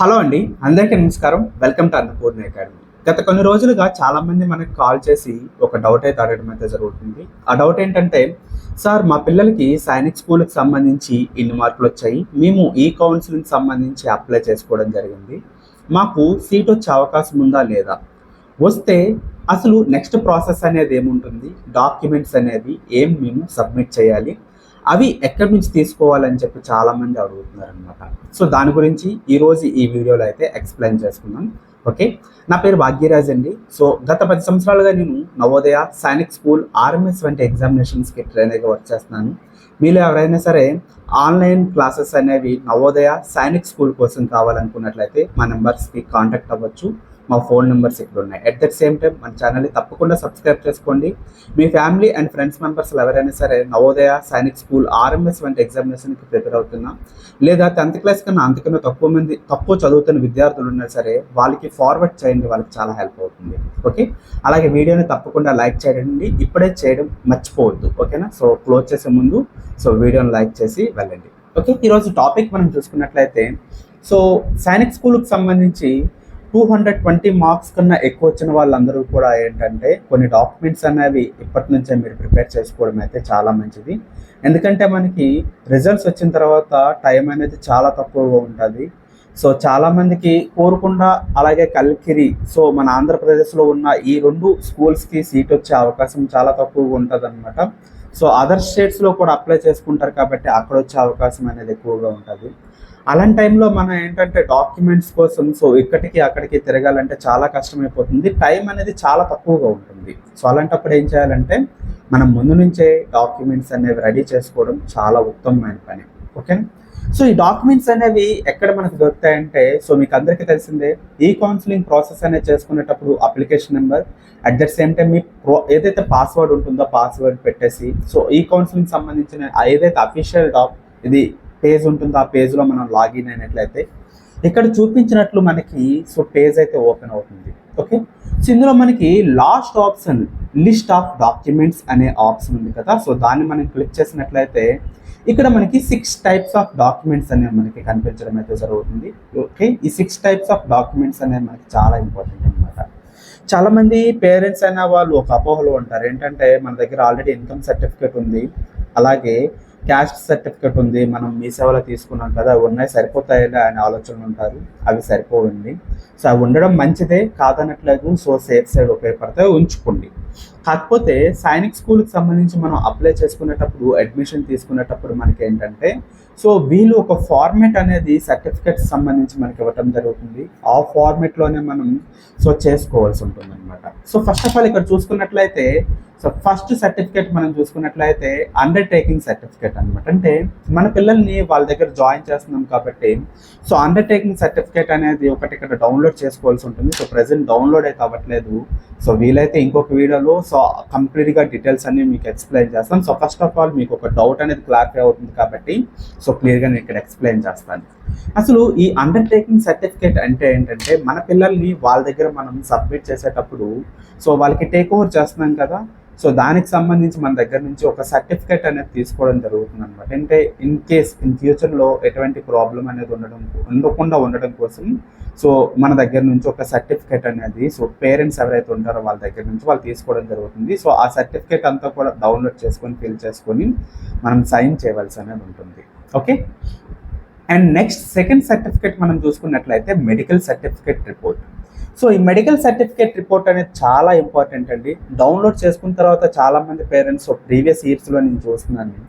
Hello అండి అందరికీ నమస్కారం. Welcome to Annapurna Academy. గత కొన్ని రోజులుగా చాలామంది మనకు కాల్ చేసి ఒక డౌట్ అయితే అడగడం అయితే జరుగుతుంది. ఆ డౌట్ ఏంటంటే సార్ మా పిల్లలకి సైనిక్ స్కూల్కి సంబంధించి ఇన్ని మార్కులు వచ్చాయి. మేము ఈ కౌన్సిలింగ్ సంబంధించి అప్లై చేసుకోవడం జరిగింది. మాకు సీట్ వచ్చే అవకాశం ఉందా లేదా? వస్తే అసలు నెక్స్ట్ ప్రాసెస్ అనేది ఏముంటుంది? డాక్యుమెంట్స్ అనేది ఏం మేము సబ్మిట్ చేయాలి? అవి ఎక్కడి నుంచి తీసుకోవాలని చెప్పి చాలామంది అడుగుతున్నారు అనమాట సో దాని గురించి ఈరోజు ఈ వీడియోలో అయితే ఎక్స్ప్లెయిన్ చేసుకుందాం. ఓకే? నా పేరు భాగ్యరాజ్ అండి. సో గత పది సంవత్సరాలుగా నేను నవోదయ సైనిక్ స్కూల్ ఆర్ఎంఎస్ వంటి ఎగ్జామినేషన్స్కి ట్రైనర్గా వర్క్ చేస్తున్నాను. మీలో ఎవరైనా సరే ఆన్లైన్ క్లాసెస్ అనేవి నవోదయ సైనిక్ స్కూల్ కోసం కావాలనుకున్నట్లయితే మా నెంబర్స్కి కాంటాక్ట్ అవ్వచ్చు. మా ఫోన్ నెంబర్స్ ఇక్కడ ఉన్నాయి అట్ దట్ సేమ్ టైం మన ఛానల్ని తప్పకుండా సబ్స్క్రైబ్ చేసుకోండి. మీ ఫ్యామిలీ అండ్ ఫ్రెండ్స్ మెంబర్స్ ఎవరైనా సరే నవోదయ సైనిక్ స్కూల్ ఆర్ఎంఎస్ వంటి ఎగ్జామినేషన్కి ప్రిపేర్ అవుతున్నా లేదా టెన్త్ క్లాస్ కన్నా అంతకన్నా తక్కువ మంది తక్కువ చదువుతున్న విద్యార్థులు ఉన్నా సరే వాళ్ళకి ఫార్వర్డ్ చేయండి వాళ్ళకి చాలా హెల్ప్ అవుతుంది. ఓకే అలాగే వీడియోని తప్పకుండా లైక్ చేయండి. ఇప్పుడే చేయడం మర్చిపోవద్దు. ఓకేనా సో క్లోజ్ చేసే ముందు సో వీడియోని లైక్ చేసి వెళ్ళండి. ఓకే ఈరోజు టాపిక్ మనం చూసుకున్నట్లయితే సో సైనిక్ స్కూల్కి సంబంధించి టూ హండ్రెడ్ ట్వంటీ మార్క్స్ కన్నా ఎక్కువ వచ్చిన వాళ్ళందరూ కూడా ఏంటంటే కొన్ని డాక్యుమెంట్స్ అనేవి ఇప్పటి నుంచే మీరు ప్రిపేర్ చేసుకోవడం అయితే చాలా మంచిది. ఎందుకంటే మనకి రిజల్ట్స్ వచ్చిన తర్వాత టైం అనేది చాలా తక్కువగా ఉంటుంది. సో చాలామందికి కోరుకుండా అలాగే కల్కిరి సో మన ఆంధ్రప్రదేశ్లో ఉన్న ఈ రెండు స్కూల్స్కి సీట్ వచ్చే అవకాశం చాలా తక్కువగా ఉంటుంది అనమాట సో అదర్ స్టేట్స్లో కూడా అప్లై చేసుకుంటారు కాబట్టి అక్కడ వచ్చే అవకాశం అనేది ఎక్కువగా ఉంటుంది. అలాంటి టైంలో మనం ఏంటంటే డాక్యుమెంట్స్ కోసం సో ఇక్కడికి అక్కడికి తిరగాలంటే చాలా కష్టమైపోతుంది. టైం అనేది చాలా తక్కువగా ఉంటుంది. సో అలాంటప్పుడు ఏం చేయాలంటే మనం ముందు నుంచే డాక్యుమెంట్స్ అనేవి రెడీ చేసుకోవడం చాలా ఉత్తమమైన పని. ఓకే? సో ఈ డాక్యుమెంట్స్ అనేవి ఎక్కడ మనకు దొరుకుతాయంటే సో మీకు అందరికీ తెలిసిందే ఈ కౌన్సిలింగ్ ప్రాసెస్ అనేది చేసుకునేటప్పుడు application number at the same time మీ ప్రో ఏదైతే పాస్వర్డ్ ఉంటుందో పాస్వర్డ్ పెట్టేసి సో ఈ కౌన్సిలింగ్ సంబంధించిన ఏదైతే అఫీషియల్ డాక్ ఇది పేజ్ ఉంటుంది ఆ పేజ్లో మనం లాగిన్ అయినట్లయితే ఇక్కడ చూపించినట్లు మనకి సో పేజ్ అయితే ఓపెన్ అవుతుంది. ఓకే? సో ఇందులో మనకి last option list of documents అనే ఆప్షన్ ఉంది కదా? సో దాన్ని మనం క్లిక్ చేసినట్లయితే ఇక్కడ మనకి సిక్స్ టైప్స్ ఆఫ్ డాక్యుమెంట్స్ అనేవి మనకి కనిపించడం అయితే జరుగుతుంది. ఓకే? ఈ సిక్స్ టైప్స్ ఆఫ్ డాక్యుమెంట్స్ అనేవి మనకి చాలా ఇంపార్టెంట్ అనమాట చాలామంది పేరెంట్స్ అయిన వాళ్ళు ఒక అపోహలో ఉంటారు. ఏంటంటే మన దగ్గర ఆల్రెడీ ఇన్కమ్ సర్టిఫికేట్ ఉంది. అలాగే క్యాస్ట్ సర్టిఫికేట్ ఉంది మనం మీ సేవలో తీసుకున్నాం కదా అవి ఉన్నాయి సరిపోతాయా అనే ఆలోచనలు ఉంటారు అవి సరిపోవండి. సో అవి ఉండడం మంచిదే కాదనట్లేదు సో సేఫ్ సైడ్ ఉపయోగపడతాయి ఉంచుకోండి. కాకపోతే సైనిక్ స్కూల్కి సంబంధించి మనం అప్లై చేసుకునేటప్పుడు అడ్మిషన్ తీసుకునేటప్పుడు మనకి ఏంటంటే సో వీళ్ళు ఒక ఫార్మేట్ అనేది సర్టిఫికేట్ సంబంధించి మనకి ఇవ్వటం జరుగుతుంది. ఆ ఫార్మేట్లోనే మనం సో చేసుకోవాల్సి ఉంటుంది అనమాట సో ఫస్ట్ ఆఫ్ ఆల్ ఇక్కడ చూసుకున్నట్లయితే సో ఫస్ట్ సర్టిఫికేట్ మనం చూసుకున్నట్లయితే అండర్ టేకింగ్ సర్టిఫికేట్ అనమాట అంటే మన పిల్లల్ని వాళ్ళ దగ్గర జాయిన్ చేస్తున్నాం కాబట్టి సో అండర్ టేకింగ్ సర్టిఫికేట్ అనేది ఒకటి ఇక్కడ డౌన్లోడ్ చేసుకోవాల్సి ఉంటుంది. సో ప్రజెంట్ డౌన్లోడ్ అయితే అవ్వట్లేదు సో వీలైతే ఇంకొక వీడియోలో సో కంప్లీట్గా డీటెయిల్స్ అన్ని మీకు ఎక్స్ప్లెయిన్ చేస్తాం. సో ఫస్ట్ ఆఫ్ ఆల్ మీకు ఒక డౌట్ అనేది క్లారిఫై అవుతుంది కాబట్టి సో క్లియర్గా నేను ఇక్కడ ఎక్స్ప్లెయిన్ చేస్తాను. అసలు ఈ అండర్ టేకింగ్ సర్టిఫికేట్ అంటే ఏంటంటే మన పిల్లల్ని వాళ్ళ దగ్గర మనం సబ్మిట్ చేసేటప్పుడు సో వాళ్ళకి టేక్ ఓవర్ చేస్తున్నాం కదా సో దానికి సంబంధించి మన దగ్గర నుంచి ఒక సర్టిఫికేట్ అనేది తీసుకోవడం జరుగుతుంది అనమాట అంటే ఇన్ కేస్ ఇన్ ఫ్యూచర్లో ఎటువంటి ప్రాబ్లం అనేది ఉండడం ఉండకుండా ఉండడం కోసం సో మన దగ్గర నుంచి ఒక సర్టిఫికేట్ అనేది సో పేరెంట్స్ ఎవరైతే ఉంటారో వాళ్ళ దగ్గర నుంచి వాళ్ళు తీసుకోవడం జరుగుతుంది. సో ఆ సర్టిఫికేట్ అంతా కూడా డౌన్లోడ్ చేసుకొని ఫిల్ చేసుకొని మనం సైన్ చేయవలసి అనేది ఉంటుంది. Okay and next second certificate మనం చూసుకున్నట్లయితే మెడికల్ సర్టిఫికేట్ రిపోర్ట్ సో ఈ మెడికల్ సర్టిఫికేట్ రిపోర్ట్ అనేది చాలా ఇంపార్టెంట్ అండి. డౌన్లోడ్ చేసుకున్న తర్వాత చాలామంది పేరెంట్స్ ప్రీవియస్ ఇయర్స్లో నేను చూస్తున్నాను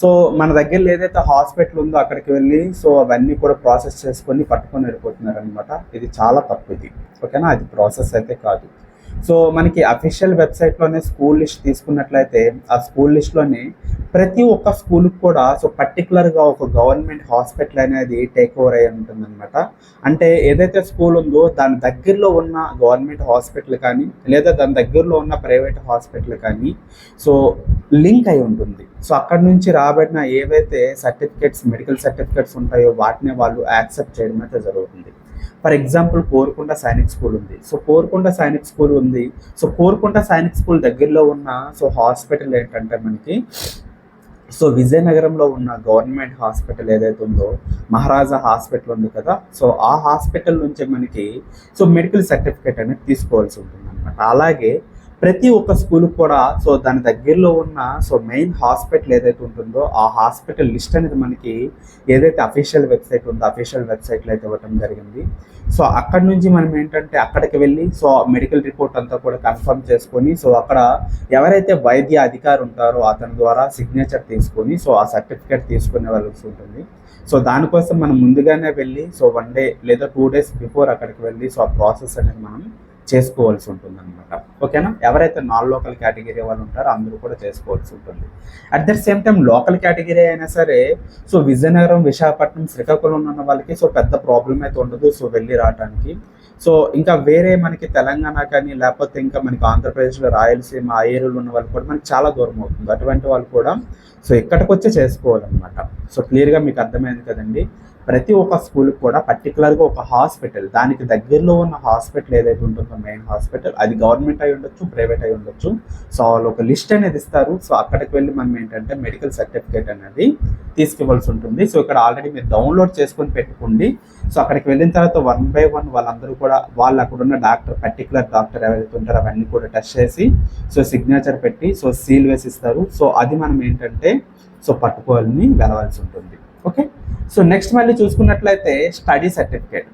సో మన దగ్గర ఏదైతే హాస్పిటల్ ఉందో అక్కడికి వెళ్ళి సో అవన్నీ కూడా ప్రాసెస్ చేసుకొని పట్టుకొని వెళ్ళిపోతున్నారు అనమాట ఇది చాలా తప్పు ఇది. ఓకేనా అది ప్రాసెస్ అయితే కాదు. సో మనకి అఫీషియల్ వెబ్సైట్లోనే స్కూల్ లిస్ట్ తీసుకున్నట్లయితే ఆ స్కూల్ లిస్ట్లోనే ప్రతి ఒక్క స్కూల్కి కూడా సో పర్టికులర్గా ఒక గవర్నమెంట్ హాస్పిటల్ అనేది టేక్ ఓవర్ అయి ఉంటుందన్నమాట. అంటే ఏదైతే స్కూల్ ఉందో దాని దగ్గరలో ఉన్న గవర్నమెంట్ హాస్పిటల్ కానీ లేదా దాని దగ్గరలో ఉన్న ప్రైవేట్ హాస్పిటల్ కానీ సో లింక్ అయి ఉంటుంది. సో అక్కడ నుంచి రాబడిన ఏవైతే సర్టిఫికేట్స్ మెడికల్ సర్టిఫికేట్స్ ఉంటాయో వాటిని వాళ్ళు యాక్సెప్ట్ చేయడం అయితే జరుగుతుంది. For example Korukonda Sainik school ఉంది. సో కోరుకొండ సైనిక్ స్కూల్ ఉంది. సో కోరుకొండ సైనిక్ స్కూల్ దగ్గరలో ఉన్న సో హాస్పిటల్ ఏంటంటే మనకి సో విజయనగరంలో ఉన్న గవర్నమెంట్ హాస్పిటల్ ఏదైతే ఉందో మహారాజా హాస్పిటల్ ఉంది కదా. సో ఆ హాస్పిటల్ నుంచి మనకి సో మెడికల్ సర్టిఫికేట్ అనేది తీసుకోవాల్సి ఉంటుంది అనమాట అలాగే ప్రతి ఒక్క స్కూల్ కూడా సో దాని దగ్గరలో ఉన్న సో మెయిన్ హాస్పిటల్ ఏదైతే ఉంటుందో ఆ హాస్పిటల్ లిస్ట్ అనేది మనకి ఏదైతే అఫీషియల్ వెబ్సైట్ ఉందో అఫీషియల్ వెబ్సైట్లో అయితే ఇవ్వటం జరిగింది. సో అక్కడ నుంచి మనం ఏంటంటే అక్కడికి వెళ్ళి సో మెడికల్ రిపోర్ట్ అంతా కూడా కన్ఫర్మ్ చేసుకొని సో అక్కడ ఎవరైతే వైద్య అధికారి ఉంటారో అతని ద్వారా సిగ్నేచర్ తీసుకొని సో ఆ సర్టిఫికేట్ తీసుకునే వాళ్ళకి ఉంటుంది. సో దానికోసం మనం ముందుగానే వెళ్ళి సో వన్ డే లేదా టూ డేస్ బిఫోర్ అక్కడికి వెళ్ళి సో ఆ ప్రాసెస్ అనేది మనం చేసుకోవాల్సి ఉంటుంది అనమాట ఓకేనా? ఎవరైతే నాన్ లోకల్ కేటగిరీ వాళ్ళు ఉంటారో అందరూ కూడా చేసుకోవాల్సి ఉంటుంది. At the same time local category అయినా సరే సో విజయనగరం విశాఖపట్నం శ్రీకాకుళం ఉన్న వాళ్ళకి సో పెద్ద ప్రాబ్లం అయితే ఉండదు. సో వెళ్ళి రావడానికి సో ఇంకా వేరే మనకి తెలంగాణ కానీ లేకపోతే ఇంకా మనకి ఆంధ్రప్రదేశ్లో రాయలసీమ ఆ ఏరియాలో ఉన్న వాళ్ళు కూడా మనకి చాలా దూరం అవుతుంది. అటువంటి వాళ్ళు కూడా సో ఇక్కడికి వచ్చే చేసుకోవాలన్నమాట. సో క్లియర్గా మీకు అర్థమైంది కదండి. ప్రతి ఒక్క స్కూల్కి కూడా పర్టికులర్గా ఒక హాస్పిటల్ దానికి దగ్గరలో ఉన్న హాస్పిటల్ ఏదైతే ఉంటుందో మెయిన్ హాస్పిటల్ అది గవర్నమెంట్ అయి ఉండొచ్చు ప్రైవేట్ అయి ఉండొచ్చు. సో వాళ్ళు ఒక లిస్ట్ అనేది ఇస్తారు. సో అక్కడికి వెళ్ళి మనం ఏంటంటే మెడికల్ సర్టిఫికేట్ అనేది తీసుకువలసి ఉంటుంది. సో ఇక్కడ ఆల్రెడీ మీరు డౌన్లోడ్ చేసుకొని పెట్టుకోండి. సో అక్కడికి వెళ్ళిన తర్వాత వన్ బై వన్ వాళ్ళందరూ కూడా వాళ్ళు అక్కడ ఉన్న డాక్టర్ పర్టికులర్ డాక్టర్ ఎవరైతే ఉంటారో అవన్నీ కూడా టెస్ట్ చేసి సో సిగ్నేచర్ పెట్టి సో సీల్ వేసి ఇస్తారు. సో అది మనం ఏంటంటే సో పట్టుకోవాలని వెళ్ళవలసి ఉంటుంది. సో నెక్స్ట్ మళ్ళీ చూసుకున్నట్లయితే స్టడీ సర్టిఫికేట్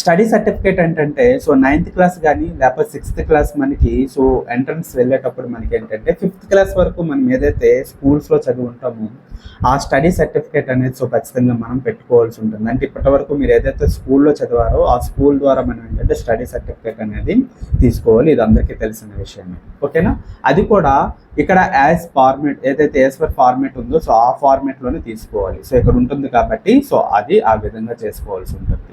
స్టడీ సర్టిఫికేట్ ఏంటంటే సో నైన్త్ క్లాస్ కానీ లేకపోతే సిక్స్త్ క్లాస్ మనకి సో ఎంట్రన్స్ వెళ్ళేటప్పుడు మనకి ఏంటంటే ఫిఫ్త్ క్లాస్ వరకు మనం ఏదైతే స్కూల్స్లో చదివి ఉంటామో ఆ స్టడీ సర్టిఫికేట్ అనేది సో ఖచ్చితంగా మనం పెట్టుకోవాల్సి ఉంటుంది. అంటే ఇప్పటి వరకు మీరు ఏదైతే స్కూల్లో చదివారో ఆ స్కూల్ ద్వారా మనం ఏంటంటే స్టడీ సర్టిఫికేట్ అనేది తీసుకోవాలి. ఇది అందరికీ తెలిసిన విషయమే. ఓకేనా? అది కూడా ఇక్కడ యాజ్ ఫార్మేట్ ఏదైతే యాజ్ ఫర్ ఫార్మేట్ ఉందో సో ఆ ఫార్మేట్లోనే తీసుకోవాలి. సో ఇక్కడ ఉంటుంది కాబట్టి సో అది ఆ విధంగా చేసుకోవాల్సి ఉంటుంది.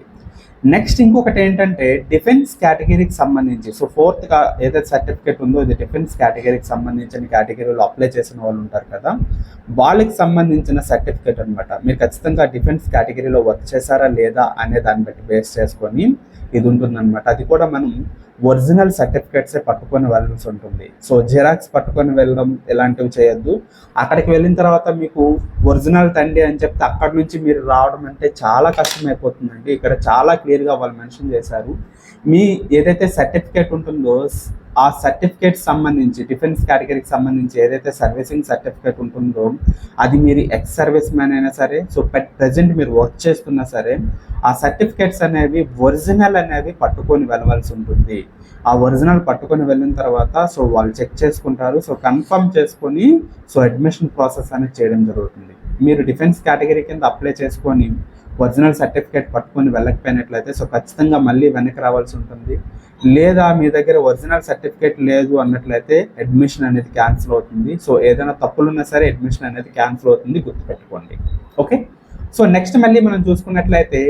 నెక్స్ట్ ఇంకొకటి ఏంటంటే డిఫెన్స్ కేటగిరీకి సంబంధించి సో ఫోర్త్గా ఏదైతే సర్టిఫికేట్ ఉందో ఇది డిఫెన్స్ కేటగిరీకి సంబంధించిన కేటగిరీలో అప్లై చేసిన వాళ్ళు ఉంటారు కదా వాళ్ళకి సంబంధించిన సర్టిఫికేట్ అనమాట మీరు ఖచ్చితంగా డిఫెన్స్ కేటగిరీలో వర్క్ చేశారా లేదా అనే దాన్ని బట్టి బేస్ చేసుకొని ఇది ఉంటుందన్నమాట అది కూడా మనం ఒరిజినల్ సర్టిఫికేట్సే పట్టుకొని వెళ్ళాల్సి ఉంటుంది. సో జిరాక్స్ పట్టుకొని వెళ్ళడం ఇలాంటివి చేయొద్దు. అక్కడికి వెళ్ళిన తర్వాత మీకు ఒరిజినల్ తండ్రి అని చెప్తే అక్కడి నుంచి మీరు రావడం అంటే చాలా కష్టం అయిపోతుందండి ఇక్కడ చాలా క్లియర్గా వాళ్ళు మెన్షన్ చేశారు. మీ ఏదైతే సర్టిఫికేట్ ఉంటుందో ఆ సర్టిఫికేట్ సంబంధించి డిఫెన్స్ కేటగిరీకి సంబంధించి ఏదైతే సర్వీసింగ్ సర్టిఫికేట్ ఉంటుందో అది మీరు ఎక్స్ సర్వీస్ మ్యాన్ అయినా సరే సో ప్రజెంట్ మీరు వర్క్ చేస్తున్నా సరే ఆ సర్టిఫికేట్స్ అనేవి ఒరిజినల్ అనేవి పట్టుకొని వెళ్ళవలసి ఉంటుంది. ఆ ఒరిజినల్ పట్టుకొని వెళ్ళిన తర్వాత సో వాళ్ళు చెక్ చేసుకుంటారు సో కన్ఫర్మ్ చేసుకొని సో అడ్మిషన్ ప్రాసెస్ అనేది చేయడం జరుగుతుంది. మీరు డిఫెన్స్ కేటగిరీ కింద అప్లై చేసుకొని ఒరిజినల్ సర్టిఫికేట్ పట్టుకొని వెళ్ళకపోయినట్లయితే సో ఖచ్చితంగా మళ్ళీ వెనక్కి రావాల్సి ఉంటుంది. లేదా మీ దగ్గర ఒరిజినల్ సర్టిఫికేట్ లేదు అన్నట్లయితే అడ్మిషన్ అనేది క్యాన్సిల్ అవుతుంది. సో ఏదైనా తప్పులు ఉన్నా సరే అడ్మిషన్ అనేది క్యాన్సిల్ అవుతుంది గుర్తుపెట్టుకోండి. ఓకే సో నెక్స్ట్ మళ్ళీ మనం చూసుకున్నట్లయితే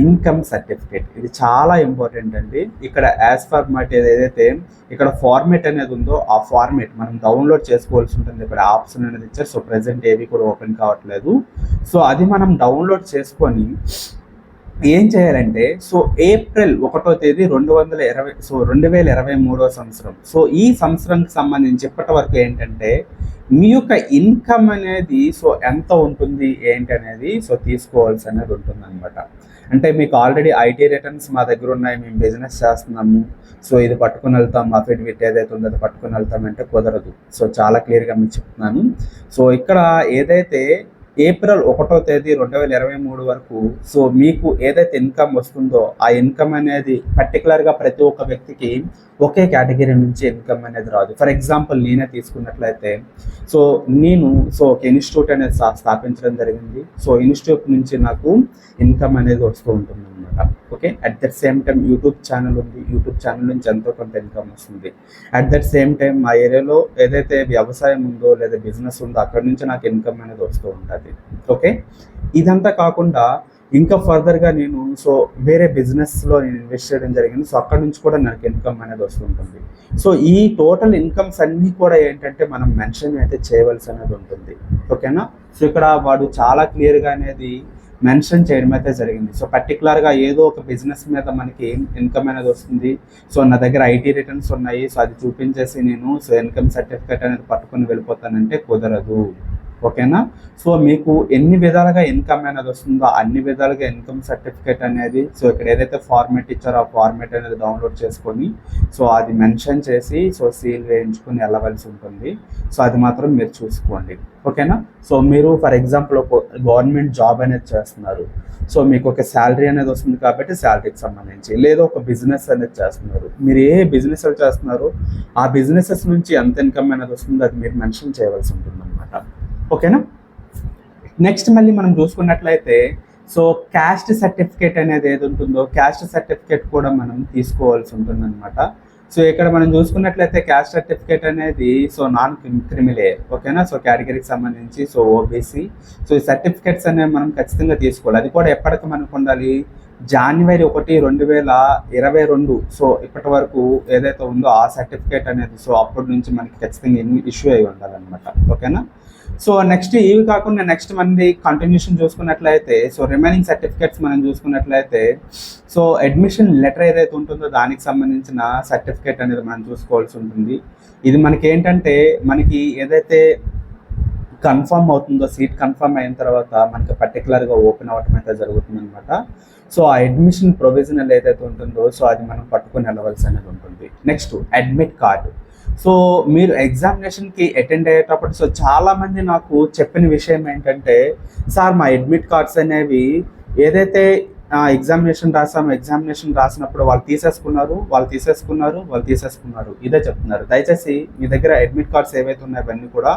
ఇన్కమ్ సర్టిఫికేట్. ఇది చాలా ఇంపార్టెంట్ అండి. ఇక్కడ యాజ్ ఫార్మాట్ ఏదైతే ఇక్కడ ఫార్మేట్ అనేది ఉందో ఆ ఫార్మేట్ మనం డౌన్లోడ్ చేసుకోవాల్సి ఉంటుంది. ఇక్కడ ఆప్షన్ అనేది ఇచ్చారు. సో ప్రజెంట్ ఏవి కూడా ఓపెన్ కావట్లేదు. సో అది మనం డౌన్లోడ్ చేసుకొని ఏం చేయాలంటే సో ఏప్రిల్ ఒకటో తేదీ రెండు వందల ఇరవై సో రెండు వేల ఇరవై మూడో సంవత్సరం. సో ఈ సంవత్సరంకి సంబంధించి ఇప్పటి వరకు ఏంటంటే మీ యొక్క ఇన్కమ్ అనేది సో ఎంత ఉంటుంది ఏంటి అనేది సో తీసుకోవాల్సి అనేది ఉంటుంది అనమాట అంటే మీకు ఆల్రెడీ ఐటీ రిటర్న్స్ మా దగ్గర ఉన్నాయి మేము బిజినెస్ చేస్తున్నాము. సో ఇది పట్టుకుని వెళ్తాం అఫిడవిట్ ఏదైతే ఉందో అది పట్టుకుని వెళ్తామంటే కుదరదు. సో చాలా క్లియర్గా మీకు చెప్తున్నాను. సో ఇక్కడ ఏదైతే ఏప్రిల్ ఒకటో తేదీ రెండు వేల ఇరవై మూడు వరకు సో మీకు ఏదైతే ఇన్కమ్ వస్తుందో ఆ ఇన్కమ్ అనేది పర్టికులర్గా ప్రతి ఒక్క వ్యక్తికి ఒకే కేటగిరీ నుంచి ఇన్కమ్ అనేది రాదు. ఫర్ ఎగ్జాంపుల్ నేనే తీసుకున్నట్లయితే సో నేను సో ఒక ఇన్స్టిట్యూట్ అనేది స్థాపించడం జరిగింది. సో ఇన్స్టిట్యూట్ నుంచి నాకు ఇన్కమ్ అనేది వస్తూ ఉంటుంది. Okay at that same time YouTube channel ఉంది. యూట్యూబ్ ఛానల్ నుంచి ఎంతో కొంత ఇన్కమ్ వస్తుంది. అట్ దట్ సేమ్ టైం మా ఏరియాలో ఏదైతే వ్యవసాయం ఉందో లేదా బిజినెస్ ఉందో అక్కడ నుంచి నాకు ఇన్కమ్ అనేది వస్తూ ఉంటుంది. ఓకే ఇదంతా కాకుండా ఇంకా ఫర్దర్గా నేను సో వేరే బిజినెస్లో నేను ఇన్వెస్ట్ చేయడం జరిగింది. సో అక్కడ నుంచి కూడా నాకు ఇన్కమ్ అనేది వస్తుంటుంది సో ఈ టోటల్ ఇన్కమ్స్ అన్నీ కూడా ఏంటంటే మనం మెన్షన్ అయితే చేయవలసి అనేది ఉంటుంది ఓకేనా సో ఇక్కడ వాడు చాలా క్లియర్గా అనేది మెన్షన్ చేయడం అయితే జరిగింది. సో పర్టికులర్గా ఏదో ఒక బిజినెస్ మీద మనకి ఇన్కమ్ అనేది వస్తుంది. సో నా దగ్గర ఐటీ రిటర్న్స్ ఉన్నాయి. సో అది చూపించేసి నేను సో ఇన్కమ్ సర్టిఫికేట్ అనేది పట్టుకొని వెళ్ళిపోతానంటే కుదరదు. ఓకేనా? సో మీకు ఎన్ని విధాలుగా ఇన్కమ్ అనేది వస్తుందో అన్ని విధాలుగా ఇన్కమ్ సర్టిఫికేట్ అనేది సో ఇక్కడ ఏదైతే ఫార్మేట్ ఇచ్చారో ఆ ఫార్మేట్ అనేది డౌన్లోడ్ చేసుకొని సో అది మెన్షన్ చేసి సో సీల్ వేయించుకొని వెళ్ళవలసి ఉంటుంది. సో అది మాత్రం మీరు చూసుకోండి. ఓకేనా? సో మీరు ఫర్ ఎగ్జాంపుల్ ఒక గవర్నమెంట్ జాబ్ అనేది చేస్తున్నారు. సో మీకు ఒక శాలరీ అనేది వస్తుంది కాబట్టి శాలరీకి సంబంధించి లేదా ఒక బిజినెస్ అనేది చేస్తున్నారు. మీరు ఏ బిజినెస్ చేస్తున్నారు ఆ బిజినెసెస్ నుంచి ఎంత ఇన్కమ్ అనేది వస్తుందో అది మీరు మెన్షన్ చేయవలసి ఉంటుంది అనమాట ఓకేనా? నెక్స్ట్ మళ్ళీ మనం చూసుకున్నట్లయితే సో క్యాస్ట్ సర్టిఫికేట్ అనేది ఏది ఉంటుందో క్యాస్ట్ సర్టిఫికేట్ కూడా మనం తీసుకోవాల్సి ఉంటుంది అనమాట సో ఇక్కడ మనం చూసుకున్నట్లయితే క్యాస్ట్ సర్టిఫికేట్ అనేది సో నాన్ క్రిమిలేయర్ ఓకేనా? సో కేటగిరీకి సంబంధించి సో ఓబీసీ సో ఈ సర్టిఫికేట్స్ అనేవి మనం ఖచ్చితంగా తీసుకోవాలి. అది కూడా ఎప్పటికీ మనకు ఉండాలి? జనవరి ఒకటి రెండు వేల ఇరవై రెండు. సో ఇప్పటి వరకు ఏదైతే ఉందో ఆ సర్టిఫికేట్ అనేది సో అప్పటి నుంచి మనకి ఖచ్చితంగా ఇష్యూ అయి ఉండాలన్నమాట. ఓకేనా? సో నెక్స్ట్ ఇవి కాకుండా నెక్స్ట్ మనది కంటిన్యూషన్ చూసుకున్నట్లయితే సో రిమైనింగ్ సర్టిఫికేట్స్ మనం చూసుకున్నట్లయితే సో అడ్మిషన్ లెటర్ ఏదైతే ఉంటుందో దానికి సంబంధించిన సర్టిఫికేట్ అనేది మనం చూసుకోవాల్సి ఉంటుంది. ఇది మనకి ఏంటంటే మనకి ఏదైతే కన్ఫర్మ్ అవుతుందో సీట్ కన్ఫర్మ్ అయిన తర్వాత మనకి పర్టికులర్గా ఓపెన్ అవ్వటం అయితే జరుగుతుంది అనమాట సో ఆ అడ్మిషన్ ప్రొవిజనల్ ఏదైతే ఉంటుందో సో అది మనం పట్టుకొని వెళ్ళవలసి అనేది ఉంటుంది. నెక్స్ట్ అడ్మిట్ కార్డు సో మీరు ఎగ్జామినేషన్కి అటెండ్ అయ్యేటప్పుడు సో చాలామంది నాకు చెప్పిన విషయం ఏంటంటే సార్ మా అడ్మిట్ కార్డ్స్ అనేవి ఏదైతే ఎగ్జామినేషన్ రాసాము ఎగ్జామినేషన్ రాసినప్పుడు వాళ్ళు తీసేసుకున్నారు వాళ్ళు తీసేసుకున్నారు వాళ్ళు తీసేసుకున్నారు. ఇదే చెప్తున్నారు. దయచేసి మీ దగ్గర అడ్మిట్ కార్డ్స్ ఏవైతే ఉన్నాయో అవన్నీ కూడా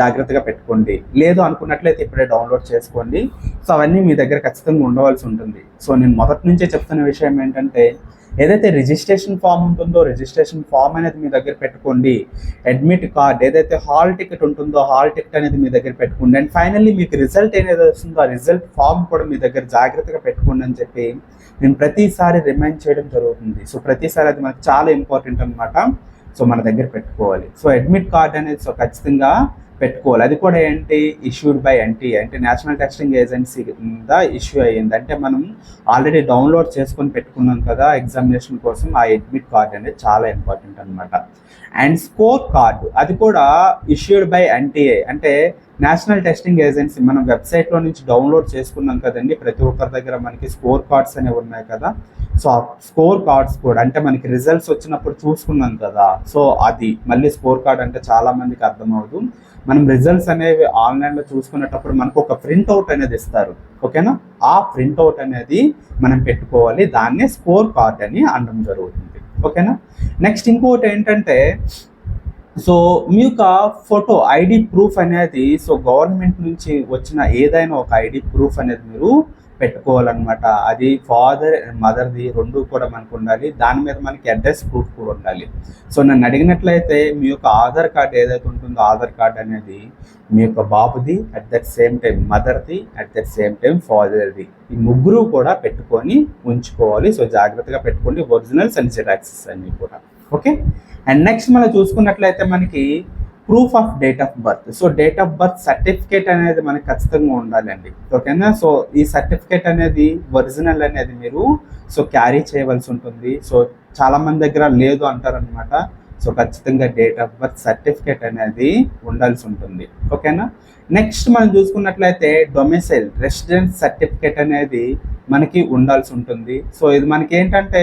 జాగ్రత్తగా పెట్టుకోండి. లేదు అనుకున్నట్లయితే ఇప్పుడే డౌన్లోడ్ చేసుకోండి. సో అవన్నీ మీ దగ్గర ఖచ్చితంగా ఉండవలసి ఉంటుంది. సో నేను మొదటి నుంచే చెప్తున్న విషయం ఏంటంటే ఏదైతే రిజిస్ట్రేషన్ ఫామ్ ఉంటుందో రిజిస్ట్రేషన్ ఫామ్ అనేది మీ దగ్గర పెట్టుకోండి. అడ్మిట్ కార్డ్ ఏదైతే హాల్ టికెట్ ఉంటుందో హాల్ టికెట్ అనేది మీ దగ్గర పెట్టుకోండి. అండ్ ఫైనల్లీ మీకు రిజల్ట్ ఏదైతే వస్తుందో ఆ రిజల్ట్ ఫామ్ కూడా మీ దగ్గర జాగ్రత్తగా పెట్టుకోండి అని చెప్పి నేను ప్రతిసారి రిమైండ్ చేయడం జరుగుతుంది. సో ప్రతిసారి అది మనకు చాలా ఇంపార్టెంట్ అనమాట సో మన దగ్గర పెట్టుకోవాలి. సో అడ్మిట్ కార్డ్ అనేది సో ఖచ్చితంగా పెట్టుకోవాలి. అది కూడా ఏంటి? ఇష్యూడ్ బై ఎన్టీ అంటే నేషనల్ టెస్టింగ్ ఏజెన్సీ కింద ఇష్యూ అయ్యింది. అంటే మనం ఆల్రెడీ డౌన్లోడ్ చేసుకొని పెట్టుకున్నాం కదా ఎగ్జామినేషన్ కోసం ఆ అడ్మిట్ కార్డ్ అనేది చాలా ఇంపార్టెంట్ అనమాట అండ్ స్కోర్ కార్డు అది కూడా ఇష్యూడ్ బై ఎన్టీఏ అంటే నేషనల్ టెస్టింగ్ ఏజెన్సీ మనం వెబ్సైట్లో నుంచి డౌన్లోడ్ చేసుకున్నాం కదండి ప్రతి ఒక్కరి దగ్గర మనకి స్కోర్ కార్డ్స్ అనేవి ఉన్నాయి కదా. సో ఆ స్కోర్ కార్డ్స్ కూడా అంటే మనకి రిజల్ట్స్ వచ్చినప్పుడు చూసుకున్నాం కదా. సో అది మళ్ళీ స్కోర్ కార్డ్ అంటే చాలామందికి అర్థమవుతుంది మనం రిజల్ట్స్ అనేవి ఆన్లైన్లో చూసుకునేటప్పుడు మనకు ఒక ప్రింట్అవుట్ అనేది ఇస్తారు. ఓకేనా? ఆ ప్రింట్అవుట్ అనేది మనం పెట్టుకోవాలి. దాన్నే స్కోర్ కార్డ్ అని అనడం జరుగుతుంది. ఓకేనా? నెక్స్ట్ ఇంకోటి ఏంటంటే సో మీ యొక్క ఫోటో ఐడి ప్రూఫ్ అనేది సో గవర్నమెంట్ నుంచి వచ్చిన ఏదైనా ఒక ఐడి ప్రూఫ్ అనేది మీరు పెట్టుకోవాలన్నమాట. అది ఫాదర్ అండ్ మదర్ది రెండు కూడా మనకు ఉండాలి దాని మీద మనకి అడ్రస్ ప్రూఫ్ కూడా ఉండాలి. సో నన్ను అడిగినట్లయితే మీ యొక్క ఆధార్ కార్డ్ ఏదైతే ఉంటుందో ఆధార్ కార్డ్ అనేది మీ యొక్క బాబుది అట్ దట్ సేమ్ టైం మదర్ది అట్ దట్ సేమ్ టైం ఫాదర్ది ఈ ముగ్గురు కూడా పెట్టుకొని ఉంచుకోవాలి. సో జాగ్రత్తగా పెట్టుకోండి. ఒరిజినల్స్ అండ్ జిరాక్సెస్ అన్నీ కూడా. ఓకే? అండ్ నెక్స్ట్ మనం చూసుకున్నట్లయితే మనకి proof of date of birth so date of birth certificate అనేది మనకి ఖచ్చితంగా ఉండాలండి. ఓకేనా? సో ఈ సర్టిఫికేట్ అనేది ఒరిజినల్ అనేది మీరు సో క్యారీ చేయవలసి ఉంటుంది. సో చాలా మంది దగ్గర లేదు అంటారనమాట. సో ఖచ్చితంగా డేట్ ఆఫ్ బర్త్ సర్టిఫికేట్ అనేది ఉండాల్సి ఉంటుంది. ఓకేనా? నెక్స్ట్ మనం చూసుకున్నట్లయితే డొమిసైల్ రెసిడెన్స్ సర్టిఫికేట్ అనేది మనకి ఉండాల్సి ఉంటుంది. సో ఇది మనకి ఏంటంటే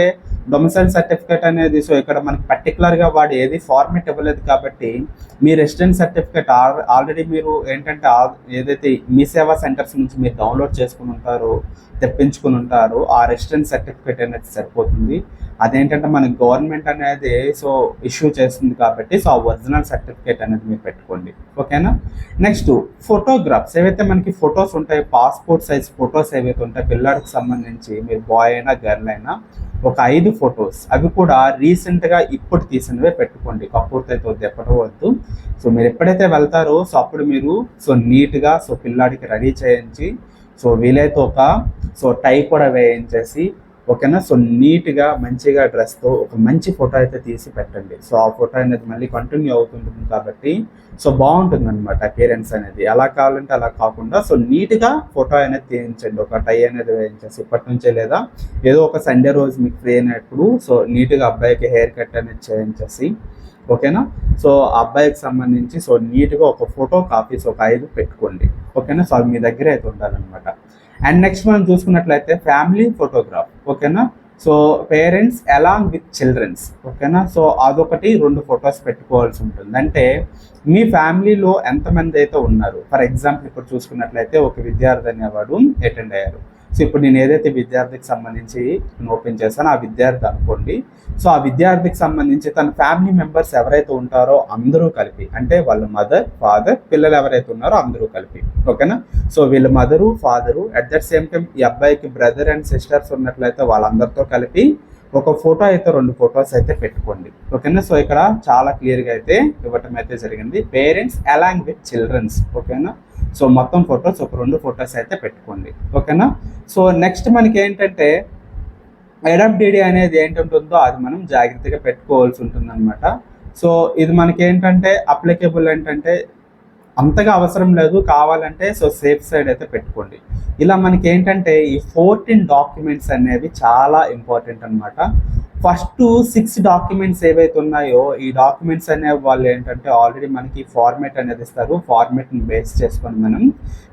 డొమిసైల్ సర్టిఫికేట్ అనేది సో ఇక్కడ మనకి పర్టికులర్గా వాడు ఏది ఫార్మేట్ ఇవ్వలేదు కాబట్టి మీ రెసిడెంట్ సర్టిఫికేట్ ఆల్రెడీ మీరు ఏంటంటే ఏదైతే మీ సేవా సెంటర్స్ నుంచి మీరు డౌన్లోడ్ చేసుకుని ఉంటారో తెప్పించుకుని ఉంటారో ఆ రెసిడెంట్ సర్టిఫికేట్ అనేది సరిపోతుంది. అదేంటంటే మనకి గవర్నమెంట్ అనేది సో ఇష్యూ చేస్తుంది కాబట్టి సో ఆ ఒరిజినల్ సర్టిఫికేట్ అనేది మీరు పెట్టుకోండి. ఓకేనా నెక్స్ట్ ఫోటోగ్రాఫ్స్ ఏవైతే మనకి ఫొటోస్ ఉంటాయి పాస్పోర్ట్ సైజ్ ఫొటోస్ ఏవైతే ఉంటాయి పిల్లడికి సంబంధించి మీరు బాయ్ అయినా గర్ల్ అయినా ఒక ఐదు ఫొటోస్. అవి కూడా రీసెంట్గా ఇప్పుడు తీసినవే పెట్టుకోండి. కపూర్తో అయితే వద్దు వద్దు. సో మీరు ఎప్పుడైతే వెళ్తారో సో అప్పుడు మీరు సో నీట్గా సో పిల్లాడికి రెడీ చేయించి సో వీలైతే ఒక సో టై కూడా వేయించేసి ఓకేనా? సో నీట్గా మంచిగా డ్రెస్తో ఒక మంచి ఫోటో అయితే తీసి పెట్టండి. సో ఆ ఫోటో అనేది మళ్ళీ కంటిన్యూ అవుతుంటుంది కాబట్టి సో బాగుంటుంది అనమాట అపియరెన్స్ అనేది. ఎలా కావాలంటే అలా కాకుండా సో నీట్గా ఫోటో అనేది తీయించండి. ఒక టై అనేది వేయించేసి ఇప్పటి నుంచే లేదా ఏదో ఒక సండే రోజు మీకు ఫ్రీ అయినప్పుడు సో నీట్గా అబ్బాయికి హెయిర్ కట్ అనేది చేయించేసి ఓకేనా? సో ఆ అబ్బాయికి సంబంధించి సో నీట్గా ఒక ఫోటో కాపీస్ ఒక ఐదు పెట్టుకోండి. ఓకేనా? సో అవి మీ దగ్గర అయితే ఉండాలన్నమాట. అండ్ నెక్స్ట్ మనం చూసుకున్నట్లయితే ఫ్యామిలీ ఫోటోగ్రాఫ్ ఓకేనా so parents along with childrens ఓకేనా సో అదొకటి రెండు ఫొటోస్ పెట్టుకోవాల్సి ఉంటుంది. అంటే మీ ఫ్యామిలీలో ఎంతమంది అయితే ఉన్నారు? ఫర్ ఎగ్జాంపుల్ ఇప్పుడు చూసుకున్నట్లయితే ఒక విద్యార్థి అనేవాడు అటెండ్ అయ్యారు. సో ఇప్పుడు నేను ఏదైతే విద్యార్థికి సంబంధించి ఓపెన్ చేశానో ఆ విద్యార్థి అనుకోండి. సో ఆ విద్యార్థికి సంబంధించి తన ఫ్యామిలీ మెంబర్స్ ఎవరైతే ఉంటారో అందరూ కలిపి అంటే వాళ్ళ మదర్ ఫాదర్ పిల్లలు ఎవరైతే ఉన్నారో అందరూ కలిపి ఓకేనా? సో వీళ్ళ mother father at that same time ఈ అబ్బాయికి బ్రదర్ అండ్ సిస్టర్స్ ఉన్నట్లయితే వాళ్ళందరితో కలిపి ఒక ఫోటో అయితే రెండు ఫొటోస్ అయితే పెట్టుకోండి. ఓకేనా? సో ఇక్కడ చాలా క్లియర్గా అయితే ఇవ్వటం అయితే జరిగింది. Parents along with childrens. ఓకేనా? సో మొత్తం ఫొటోస్ ఒక రెండు ఫొటోస్ అయితే పెట్టుకోండి. ఓకేనా? సో నెక్స్ట్ మనకి ఏంటంటే ఐడెంటిటీ అనేది ఏంటంటుందో అది మనం జాగ్రత్తగా పెట్టుకోవాల్సి ఉంటుంది అనమాట సో ఇది మనకి ఏంటంటే అప్లికేబుల్ ఏంటంటే అంతగా అవసరం లేదు. కావాలంటే సో సేఫ్ సైడ్ అయితే పెట్టుకోండి. ఇలా మనకి ఏంటంటే ఈ ఫోర్టీన్ డాక్యుమెంట్స్ అనేవి చాలా ఇంపార్టెంట్ అనమాట ఫస్ట్ సిక్స్ డాక్యుమెంట్స్ ఏవైతే ఉన్నాయో ఈ డాక్యుమెంట్స్ అనేవి వాళ్ళు ఏంటంటే ఆల్రెడీ మనకి ఫార్మేట్ అనేది ఇస్తారు. ఫార్మేట్ని బేస్ చేసుకొని మనం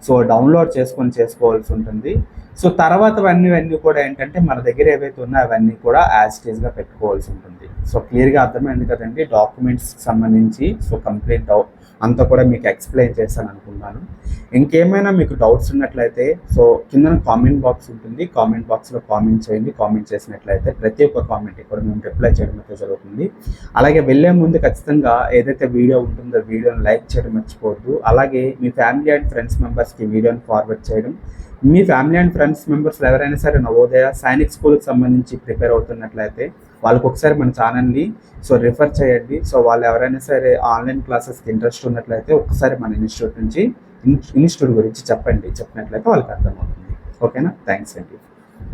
సో డౌన్లోడ్ చేసుకొని చేసుకోవాల్సి ఉంటుంది. సో తర్వాత అవన్నీ అన్నీ కూడా ఏంటంటే మన దగ్గర ఏవైతే ఉన్నాయో అవన్నీ కూడా యాజ్గా పెట్టుకోవాల్సి ఉంటుంది. సో క్లియర్గా అర్థమైంది కదండి డాక్యుమెంట్స్కి సంబంధించి. సో కంప్లీట్ అంతా కూడా మీకు ఎక్స్ప్లెయిన్ చేశాను అనుకున్నాను ఇంకేమైనా మీకు డౌట్స్ ఉన్నట్లయితే సో కింద కామెంట్ బాక్స్ ఉంటుంది. కామెంట్ బాక్స్లో కామెంట్ చేయండి. కామెంట్ చేసినట్లయితే ప్రతి ఒక్క కామెంట్కి కూడా మేము రిప్లై చేయడం అయితే జరుగుతుంది. అలాగే వెళ్ళే ముందు ఖచ్చితంగా ఏదైతే వీడియో ఉంటుందో వీడియోని లైక్ చేయడం మర్చిపోవద్దు. అలాగే మీ ఫ్యామిలీ అండ్ ఫ్రెండ్స్ మెంబర్స్కి వీడియోని ఫార్వర్డ్ చేయడం. మీ ఫ్యామిలీ అండ్ ఫ్రెండ్స్ మెంబర్స్ ఎవరైనా సరే నవోదయ సైనిక్ స్కూల్కి సంబంధించి ప్రిపేర్ అవుతున్నట్లయితే వాళ్ళకి ఒకసారి మన ఛానల్ని సో రిఫర్ చేయండి. సో వాళ్ళు ఎవరైనా సరే ఆన్లైన్ క్లాసెస్కి ఇంట్రెస్ట్ ఉన్నట్లయితే ఒకసారి మన ఇన్స్టిట్యూట్ నుంచి ఇన్స్టిట్యూట్ గురించి చెప్పండి. చెప్పినట్లయితే వాళ్ళకి అర్థమవుతుంది. ఓకేనా? థ్యాంక్స్ అండి.